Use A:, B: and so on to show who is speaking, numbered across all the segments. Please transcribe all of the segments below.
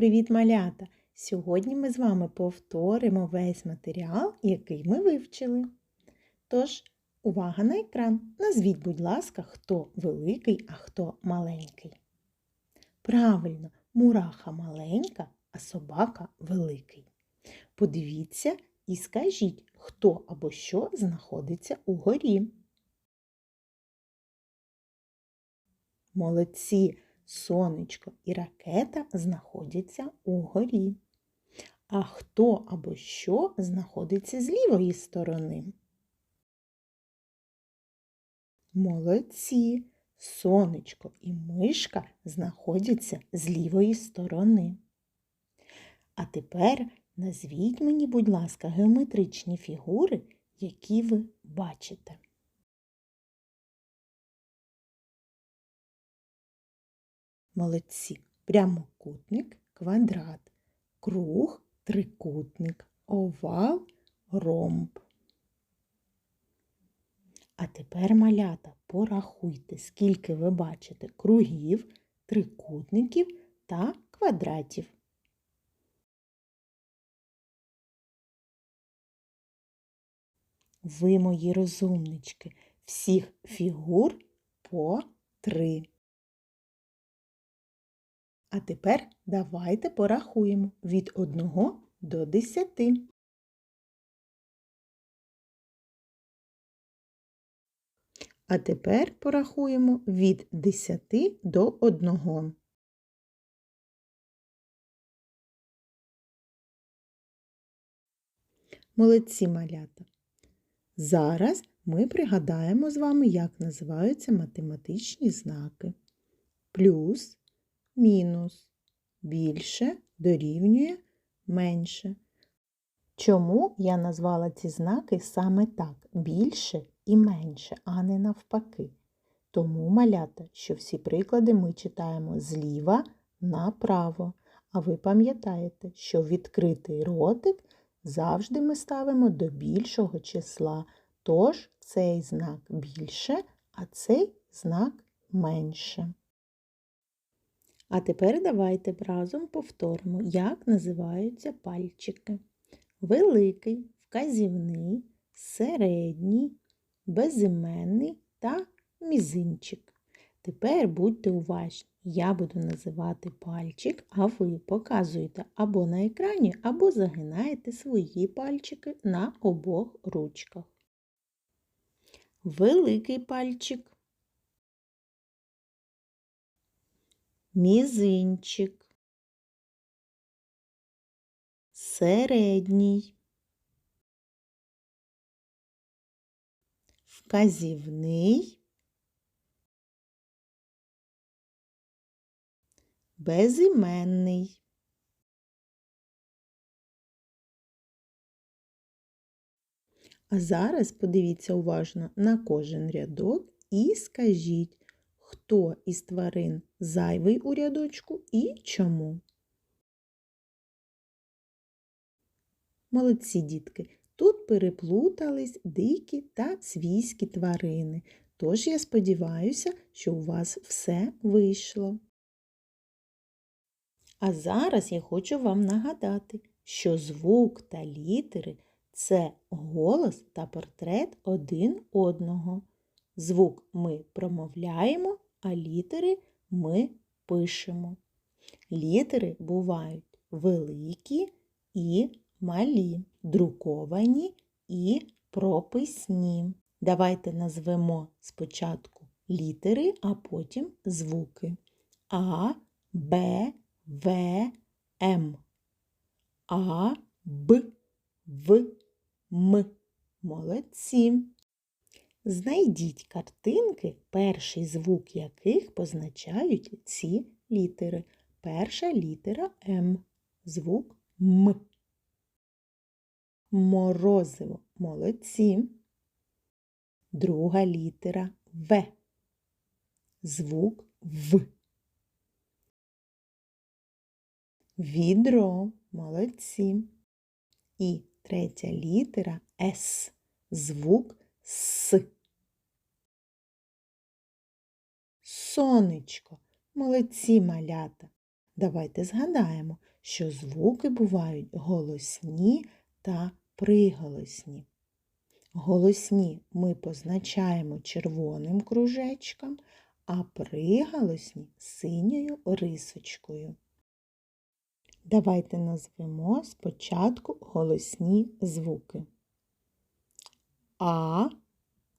A: Привіт, малята! Сьогодні ми з вами повторимо весь матеріал, який ми вивчили. Тож, увага на екран. Назвіть, будь ласка, хто великий, а хто маленький. Правильно, мураха маленька, а собака великий. Подивіться і скажіть, хто або що знаходиться угорі. Молодці! Сонечко і ракета знаходяться угорі. А хто або що знаходиться з лівої сторони? Молодці, сонечко і мишка знаходяться з лівої сторони. А тепер назвіть мені, будь ласка, геометричні фігури, які ви бачите. Молодці. Прямокутник, квадрат, круг, трикутник, овал, ромб. А тепер, малята, порахуйте, скільки ви бачите кругів, трикутників та квадратів. Ви, мої розумнички, всіх фігур по три. А тепер давайте порахуємо від 1 до 10. А тепер порахуємо від 10 до 1. Молодці малята. Зараз ми пригадаємо з вами, як називаються математичні знаки. Плюс мінус. Більше дорівнює менше. Чому я назвала ці знаки саме так більше і менше, а не навпаки? Тому малята, що всі приклади ми читаємо зліва направо. А ви пам'ятаєте, що відкритий ротик завжди ми ставимо до більшого числа. Тож цей знак більше, а цей знак менше. А тепер давайте разом повторимо, як називаються пальчики. Великий, вказівний, середній, безіменний та мізинчик. Тепер будьте уважні, я буду називати пальчик, а ви показуєте або на екрані, або загинаєте свої пальчики на обох ручках. Великий пальчик. Мізинчик, середній, вказівний, безіменний. А зараз подивіться уважно на кожен рядок і скажіть, хто із тварин зайвий у рядочку і чому. Молодці дітки, тут переплутались дикі та свійські тварини, тож я сподіваюся, що у вас все вийшло. А зараз я хочу вам нагадати, що звук та літери це голос та портрет один одного. Звук ми промовляємо, а літери ми пишемо. Літери бувають великі і малі, друковані і прописні. Давайте назвемо спочатку літери, а потім звуки. А, Б, В, М. А, Б, В, М. Молодці. Знайдіть картинки, перший звук яких позначають ці літери. Перша літера М, звук М. Морозиво молодці. Друга літера В. Звук В. Відро молодці. І третя літера С. Звук С. Сонечко, молодці малята. Давайте згадаємо, що звуки бувають голосні та приголосні. Голосні ми позначаємо червоним кружечком, а приголосні синьою рисочкою. Давайте назвемо спочатку голосні звуки. А,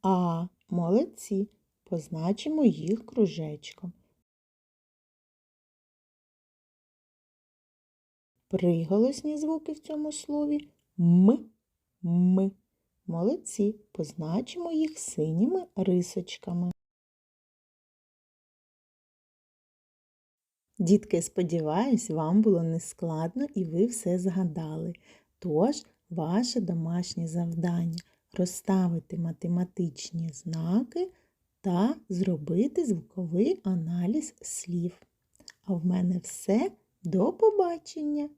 A: А, молодці. Позначимо їх кружечком. Приголосні звуки в цьому слові М, М. Молодці. Позначимо їх синіми рисочками. Дітки, сподіваюсь, вам було нескладно і ви все згадали. Тож, ваше домашнє завдання розставити математичні знаки та зробити звуковий аналіз слів. А в мене все. До побачення!